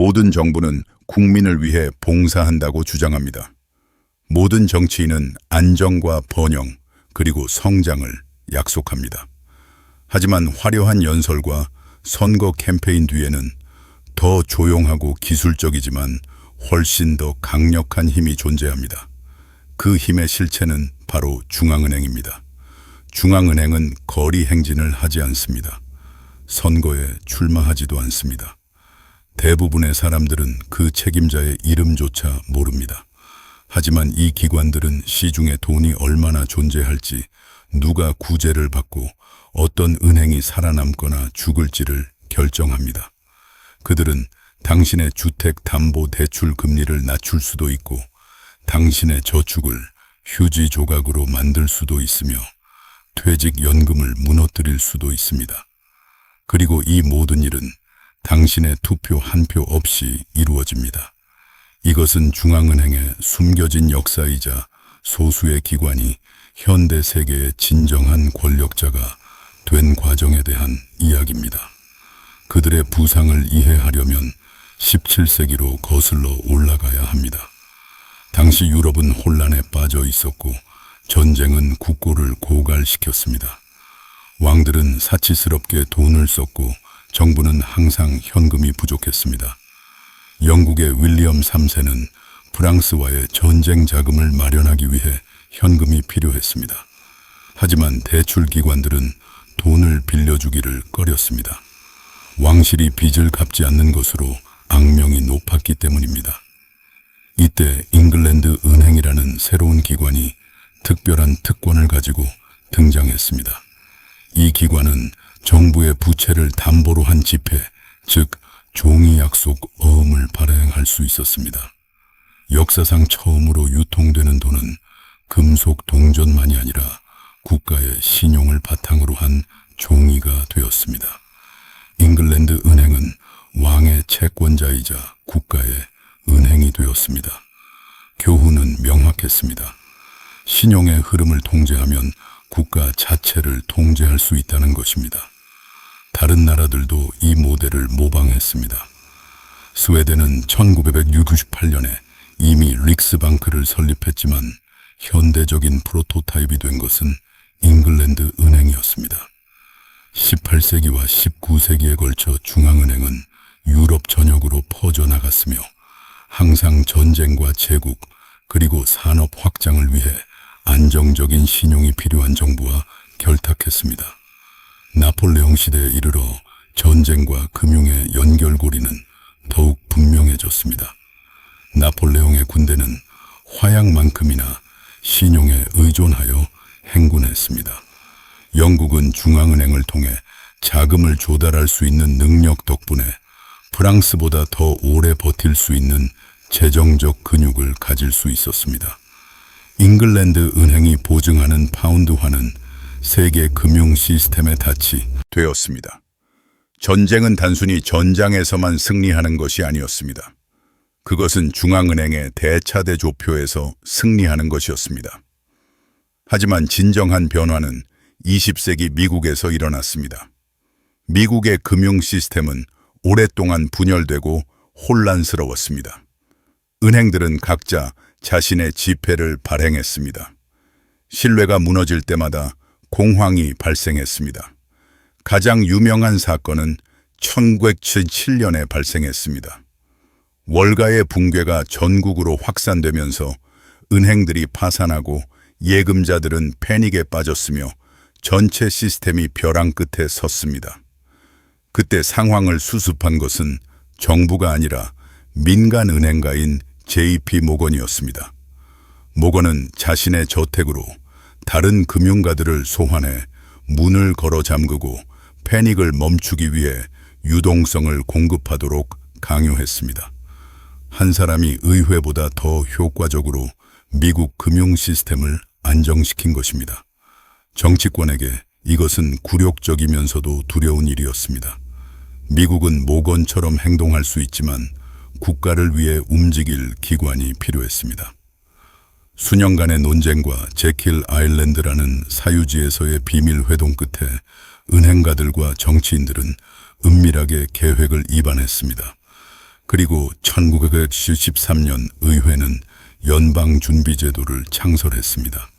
모든 정부는 국민을 위해 봉사한다고 주장합니다. 모든 정치인은 안정과 번영, 그리고 성장을 약속합니다. 하지만 화려한 연설과 선거 캠페인 뒤에는 더 조용하고 기술적이지만 훨씬 더 강력한 힘이 존재합니다. 그 힘의 실체는 바로 중앙은행입니다. 중앙은행은 거리 행진을 하지 않습니다. 선거에 출마하지도 않습니다. 대부분의 사람들은 그 책임자의 이름조차 모릅니다. 하지만 이 기관들은 시중에 돈이 얼마나 존재할지, 누가 구제를 받고 어떤 은행이 살아남거나 죽을지를 결정합니다. 그들은 당신의 주택 담보 대출 금리를 낮출 수도 있고, 당신의 저축을 휴지 조각으로 만들 수도 있으며, 퇴직 연금을 무너뜨릴 수도 있습니다. 그리고 이 모든 일은 당신의 투표 한 표 없이 이루어집니다. 이것은 중앙은행의 숨겨진 역사이자 소수의 기관이 현대 세계의 진정한 권력자가 된 과정에 대한 이야기입니다. 그들의 부상을 이해하려면 17세기로 거슬러 올라가야 합니다. 당시 유럽은 혼란에 빠져 있었고 전쟁은 국고를 고갈시켰습니다. 왕들은 사치스럽게 돈을 썼고 정부는 항상 현금이 부족했습니다. 영국의 윌리엄 3세는 프랑스와의 전쟁 자금을 마련하기 위해 현금이 필요했습니다. 하지만 대출 기관들은 돈을 빌려주기를 꺼렸습니다. 왕실이 빚을 갚지 않는 것으로 악명이 높았기 때문입니다. 이때 잉글랜드 은행이라는 새로운 기관이 특별한 특권을 가지고 등장했습니다. 이 기관은 정부의 부채를 담보로 한 지폐, 즉 종이 약속 어음을 발행할 수 있었습니다. 역사상 처음으로 유통되는 돈은 금속 동전만이 아니라 국가의 신용을 바탕으로 한 종이가 되었습니다. 잉글랜드 은행은 왕의 채권자이자 국가의 은행이 되었습니다. 교훈은 명확했습니다. 신용의 흐름을 통제하면 국가 자체를 통제할 수 있다는 것입니다. 다른 나라들도 이 모델을 모방했습니다. 스웨덴은 1968년에 이미 릭스방크를 설립했지만 현대적인 프로토타입이 된 것은 잉글랜드 은행이었습니다. 18세기와 19세기에 걸쳐 중앙은행은 유럽 전역으로 퍼져나갔으며 항상 전쟁과 제국 그리고 산업 확장을 위해 안정적인 신용이 필요한 정부와 결탁했습니다. 나폴레옹 시대에 이르러 전쟁과 금융의 연결고리는 더욱 분명해졌습니다. 나폴레옹의 군대는 화약만큼이나 신용에 의존하여 행군했습니다. 영국은 중앙은행을 통해 자금을 조달할 수 있는 능력 덕분에 프랑스보다 더 오래 버틸 수 있는 재정적 근육을 가질 수 있었습니다. 잉글랜드 은행이 보증하는 파운드화는 세계 금융 시스템의 닻이 되었습니다. 전쟁은 단순히 전장에서만 승리하는 것이 아니었습니다. 그것은 중앙은행의 대차대 조표에서 승리하는 것이었습니다. 하지만 진정한 변화는 20세기 미국에서 일어났습니다. 미국의 금융 시스템은 오랫동안 분열되고 혼란스러웠습니다. 은행들은 각자 자신의 지폐를 발행했습니다. 신뢰가 무너질 때마다 공황이 발생했습니다. 가장 유명한 사건은 1977년에 발생했습니다. 월가의 붕괴가 전국으로 확산되면서 은행들이 파산하고 예금자들은 패닉에 빠졌으며 전체 시스템이 벼랑 끝에 섰습니다. 그때 상황을 수습한 것은 정부가 아니라 민간 은행가인 JP 모건이었습니다. 모건은 자신의 저택으로 다른 금융가들을 소환해 문을 걸어 잠그고 패닉을 멈추기 위해 유동성을 공급하도록 강요했습니다. 한 사람이 의회보다 더 효과적으로 미국 금융 시스템을 안정시킨 것입니다. 정치권에게 이것은 굴욕적이면서도 두려운 일이었습니다. 미국은 모건처럼 행동할 수 있지만 국가를 위해 움직일 기관이 필요했습니다. 수년간의 논쟁과 제킬 아일랜드라는 사유지에서의 비밀 회동 끝에 은행가들과 정치인들은 은밀하게 계획을 입안했습니다. 그리고 1973년 의회는 연방준비제도를 창설했습니다.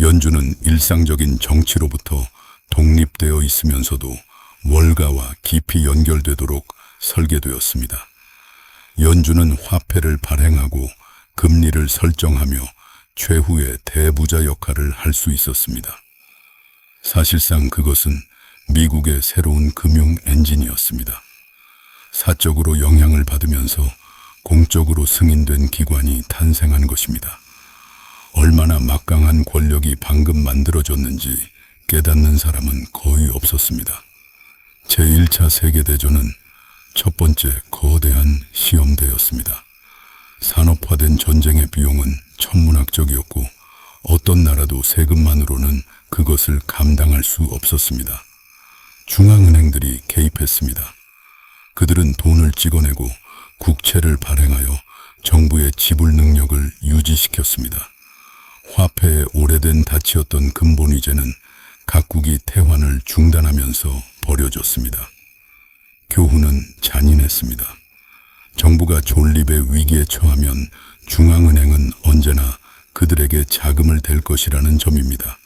연준은 일상적인 정치로부터 독립되어 있으면서도 월가와 깊이 연결되도록 설계되었습니다. 연준은 화폐를 발행하고 금리를 설정하며 최후의 대부자 역할을 할 수 있었습니다. 사실상 그것은 미국의 새로운 금융 엔진이었습니다. 사적으로 영향을 받으면서 공적으로 승인된 기관이 탄생한 것입니다. 얼마나 막강한 권력이 방금 만들어졌는지 깨닫는 사람은 거의 없었습니다. 제1차 세계대전은 첫 번째 거대한 시험대였습니다. 산업화된 전쟁의 비용은 천문학적이었고 어떤 나라도 세금만으로는 그것을 감당할 수 없었습니다. 중앙은행들이 개입했습니다. 그들은 돈을 찍어내고 국채를 발행하여 정부의 지불 능력을 유지시켰습니다. 화폐의 오래된 닻이었던 근본위제는 각국이 태환을 중단하면서 버려졌습니다. 교훈은 잔인했습니다. 정부가 존립의 위기에 처하면 중앙은행은 언제나 그들에게 자금을 댈 것이라는 점입니다.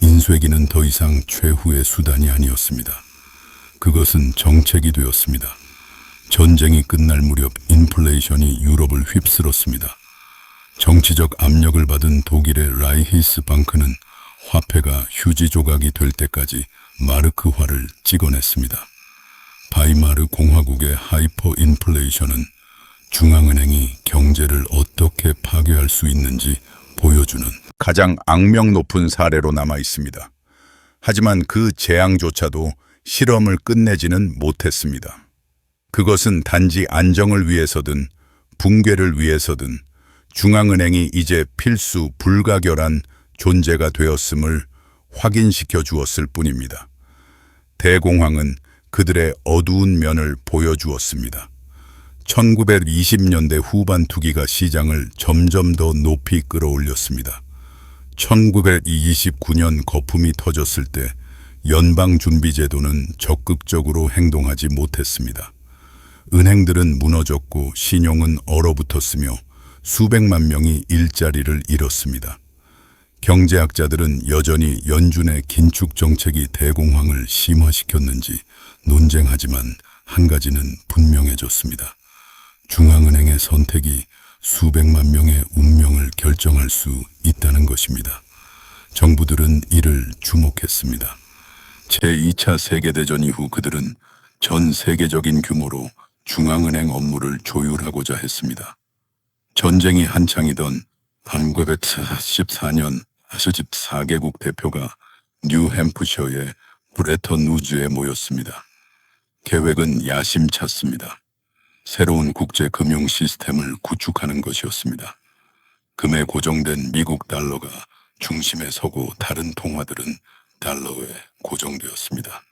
인쇄기는 더 이상 최후의 수단이 아니었습니다. 그것은 정책이 되었습니다. 전쟁이 끝날 무렵 인플레이션이 유럽을 휩쓸었습니다. 정치적 압력을 받은 독일의 라이히스 방크는 화폐가 휴지 조각이 될 때까지 마르크화를 찍어냈습니다. 바이마르 공화국의 하이퍼 인플레이션은 중앙은행이 경제를 어떻게 파괴할 수 있는지 보여주는 가장 악명 높은 사례로 남아 있습니다. 하지만 그 재앙조차도 실험을 끝내지는 못했습니다. 그것은 단지 안정을 위해서든 붕괴를 위해서든 중앙은행이 이제 필수 불가결한 존재가 되었음을 확인시켜 주었을 뿐입니다. 대공황은 그들의 어두운 면을 보여주었습니다. 1920년대 후반 투기가 시장을 점점 더 높이 끌어올렸습니다. 1929년 거품이 터졌을 때 연방준비제도는 적극적으로 행동하지 못했습니다. 은행들은 무너졌고 신용은 얼어붙었으며 수백만 명이 일자리를 잃었습니다. 경제학자들은 여전히 연준의 긴축 정책이 대공황을 심화시켰는지 논쟁하지만 한 가지는 분명해졌습니다. 중앙은행의 선택이 수백만 명의 운명을 결정할 수 있다는 것입니다. 정부들은 이를 주목했습니다. 제2차 세계대전 이후 그들은 전 세계적인 규모로 중앙은행 업무를 조율하고자 했습니다. 전쟁이 한창이던 1914년 44개국 대표가 뉴햄프셔의 브레턴 우즈에 모였습니다. 계획은 야심찼습니다. 새로운 국제 금융 시스템을 구축하는 것이었습니다. 금에 고정된 미국 달러가 중심에 서고 다른 통화들은 달러에 고정되었습니다.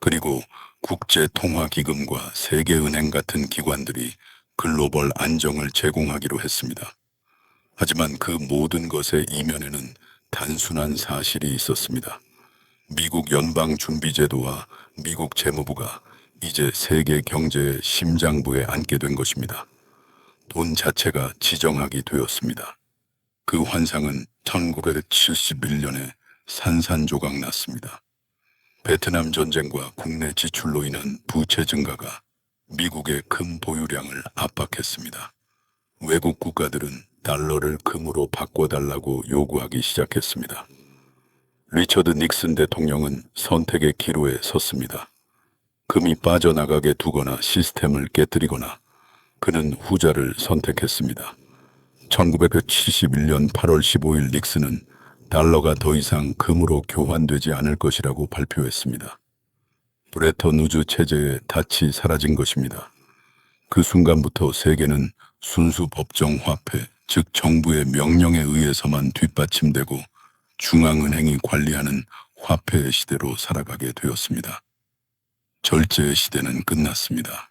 그리고 국제통화기금과 세계은행 같은 기관들이 글로벌 안정을 제공하기로 했습니다. 하지만 그 모든 것의 이면에는 단순한 사실이 있었습니다. 미국 연방준비제도와 미국 재무부가 이제 세계 경제의 심장부에 앉게 된 것입니다. 돈 자체가 지정학이 되었습니다. 그 환상은 1971년에 산산조각 났습니다. 베트남 전쟁과 국내 지출로 인한 부채 증가가 미국의 금 보유량을 압박했습니다. 외국 국가들은 달러를 금으로 바꿔달라고 요구하기 시작했습니다. 리처드 닉슨 대통령은 선택의 기로에 섰습니다. 금이 빠져나가게 두거나 시스템을 깨뜨리거나 그는 후자를 선택했습니다. 1971년 8월 15일 닉슨은 달러가 더 이상 금으로 교환되지 않을 것이라고 발표했습니다. 브레턴 우즈 체제의 닻이 사라진 것입니다. 그 순간부터 세계는 순수 법정 화폐, 즉 정부의 명령에 의해서만 뒷받침되고 중앙은행이 관리하는 화폐의 시대로 살아가게 되었습니다. 절제의 시대는 끝났습니다.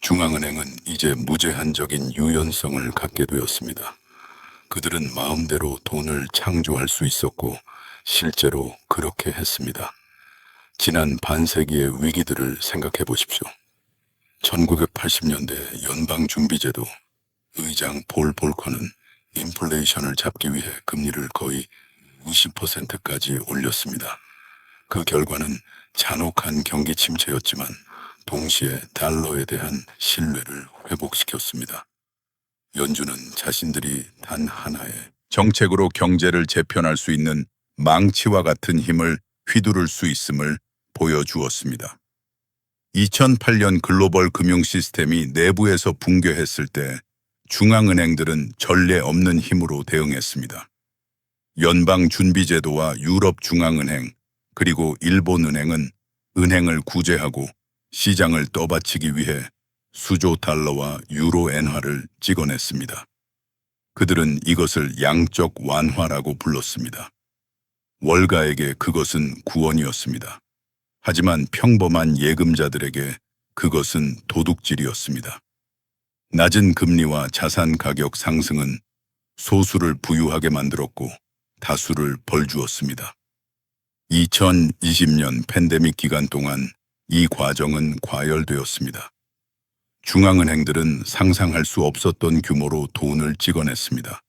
중앙은행은 이제 무제한적인 유연성을 갖게 되었습니다. 그들은 마음대로 돈을 창조할 수 있었고 실제로 그렇게 했습니다. 지난 반세기의 위기들을 생각해 보십시오. 1980년대 연방준비제도 의장 볼 볼커는 인플레이션을 잡기 위해 금리를 거의 20%까지 올렸습니다. 그 결과는 잔혹한 경기 침체였지만 동시에 달러에 대한 신뢰를 회복시켰습니다. 연준은 자신들이 단 하나의 정책으로 경제를 재편할 수 있는 망치와 같은 힘을 휘두를 수 있음을 보여주었습니다. 2008년 글로벌 금융 시스템이 내부에서 붕괴했을 때 중앙은행들은 전례 없는 힘으로 대응했습니다. 연방준비제도와 유럽중앙은행 그리고 일본은행은 은행을 구제하고 시장을 떠받치기 위해 수조 달러와 유로 엔화를 찍어냈습니다. 그들은 이것을 양적 완화라고 불렀습니다. 월가에게 그것은 구원이었습니다. 하지만 평범한 예금자들에게 그것은 도둑질이었습니다. 낮은 금리와 자산 가격 상승은 소수를 부유하게 만들었고 다수를 벌주었습니다. 2020년 팬데믹 기간 동안 이 과정은 과열되었습니다. 중앙은행들은 상상할 수 없었던 규모로 돈을 찍어냈습니다.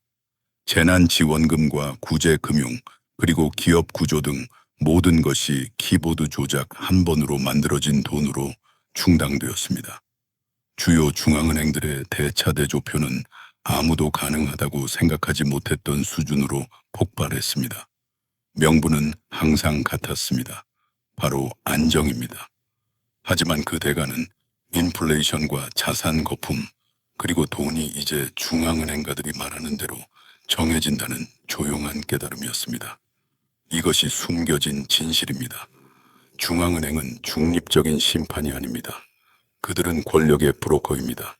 재난지원금과 구제금융, 그리고 기업 구조 등 모든 것이 키보드 조작 한 번으로 만들어진 돈으로 충당되었습니다. 주요 중앙은행들의 대차 대조표는 아무도 가능하다고 생각하지 못했던 수준으로 폭발했습니다. 명분은 항상 같았습니다. 바로 안정입니다. 하지만 그 대가는 인플레이션과 자산 거품, 그리고 돈이 이제 중앙은행가들이 말하는 대로 정해진다는 조용한 깨달음이었습니다. 이것이 숨겨진 진실입니다. 중앙은행은 중립적인 심판이 아닙니다. 그들은 권력의 브로커입니다.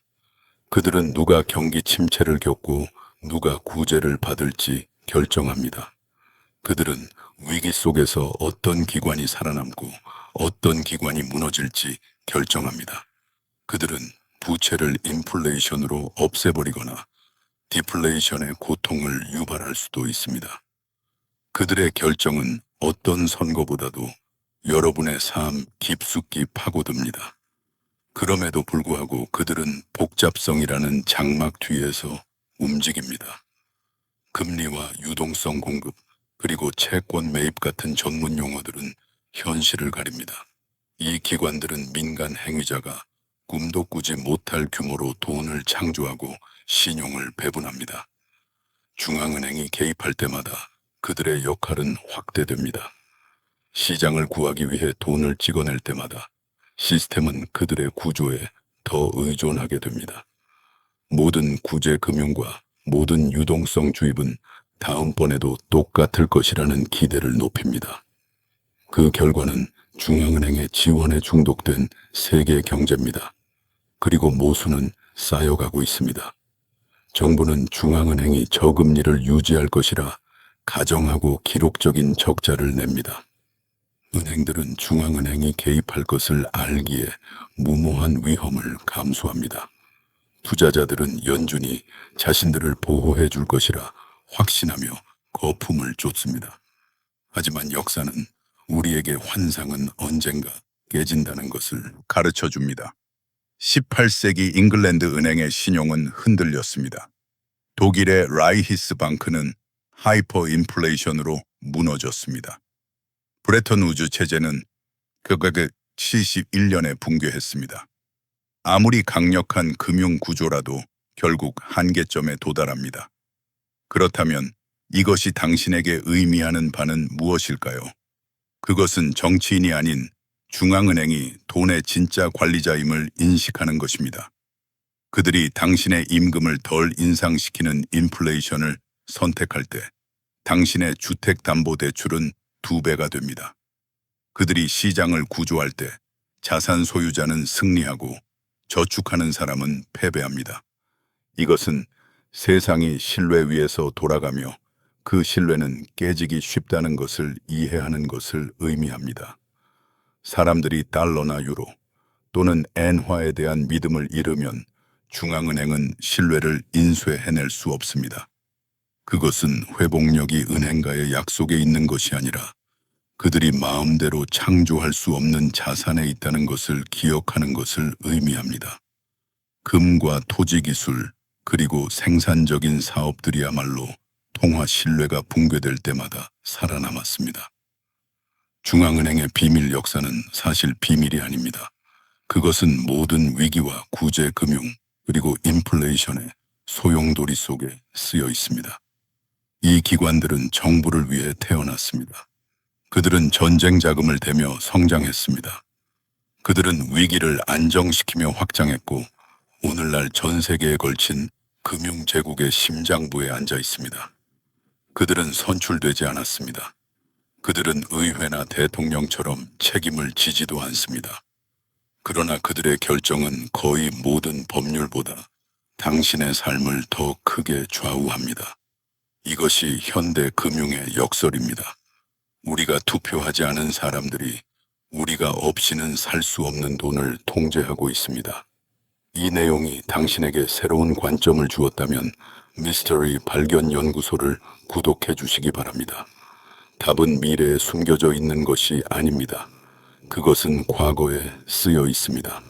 그들은 누가 경기 침체를 겪고 누가 구제를 받을지 결정합니다. 그들은 위기 속에서 어떤 기관이 살아남고 어떤 기관이 무너질지 결정합니다. 그들은 부채를 인플레이션으로 없애버리거나 디플레이션의 고통을 유발할 수도 있습니다. 그들의 결정은 어떤 선거보다도 여러분의 삶 깊숙이 파고듭니다. 그럼에도 불구하고 그들은 복잡성이라는 장막 뒤에서 움직입니다. 금리와 유동성 공급, 그리고 채권 매입 같은 전문 용어들은 현실을 가립니다. 이 기관들은 민간 행위자가 꿈도 꾸지 못할 규모로 돈을 창조하고 신용을 배분합니다. 중앙은행이 개입할 때마다 그들의 역할은 확대됩니다. 시장을 구하기 위해 돈을 찍어낼 때마다 시스템은 그들의 구조에 더 의존하게 됩니다. 모든 구제 금융과 모든 유동성 주입은 다음번에도 똑같을 것이라는 기대를 높입니다. 그 결과는 중앙은행의 지원에 중독된 세계 경제입니다. 그리고 모수는 쌓여가고 있습니다. 정부는 중앙은행이 저금리를 유지할 것이라 가정하고 기록적인 적자를 냅니다. 은행들은 중앙은행이 개입할 것을 알기에 무모한 위험을 감수합니다. 투자자들은 연준이 자신들을 보호해 줄 것이라 확신하며 거품을 쫓습니다. 하지만 역사는 우리에게 환상은 언젠가 깨진다는 것을 가르쳐 줍니다. 18세기 잉글랜드 은행의 신용은 흔들렸습니다. 독일의 라이히스 방크는 하이퍼 인플레이션으로 무너졌습니다. 브레턴 우즈 체제는 그가그 71년에 붕괴했습니다. 아무리 강력한 금융 구조라도 결국 한계점에 도달합니다. 그렇다면 이것이 당신에게 의미하는 바는 무엇일까요? 그것은 정치인이 아닌 중앙은행이 돈의 진짜 관리자임을 인식하는 것입니다. 그들이 당신의 임금을 덜 인상시키는 인플레이션을 선택할 때 당신의 주택담보대출은 두 배가 됩니다. 그들이 시장을 구조할 때 자산 소유자는 승리하고 저축하는 사람은 패배합니다. 이것은 세상이 신뢰 위에서 돌아가며 그 신뢰는 깨지기 쉽다는 것을 이해하는 것을 의미합니다. 사람들이 달러나 유로 또는 엔화에 대한 믿음을 잃으면 중앙은행은 신뢰를 인쇄해낼 수 없습니다. 그것은 회복력이 은행가의 약속에 있는 것이 아니라 그들이 마음대로 창조할 수 없는 자산에 있다는 것을 기억하는 것을 의미합니다. 금과 토지 기술, 그리고 생산적인 사업들이야말로 통화 신뢰가 붕괴될 때마다 살아남았습니다. 중앙은행의 비밀 역사는 사실 비밀이 아닙니다. 그것은 모든 위기와 구제 금융, 그리고 인플레이션의 소용돌이 속에 쓰여 있습니다. 이 기관들은 정부를 위해 태어났습니다. 그들은 전쟁 자금을 대며 성장했습니다. 그들은 위기를 안정시키며 확장했고 오늘날 전 세계에 걸친 금융 제국의 심장부에 앉아 있습니다. 그들은 선출되지 않았습니다. 그들은 의회나 대통령처럼 책임을 지지도 않습니다. 그러나 그들의 결정은 거의 모든 법률보다 당신의 삶을 더 크게 좌우합니다. 이것이 현대 금융의 역설입니다. 우리가 투표하지 않은 사람들이 우리가 없이는 살 수 없는 돈을 통제하고 있습니다. 이 내용이 당신에게 새로운 관점을 주었다면 미스터리 발견 연구소를 구독해 주시기 바랍니다. 답은 미래에 숨겨져 있는 것이 아닙니다. 그것은 과거에 쓰여 있습니다.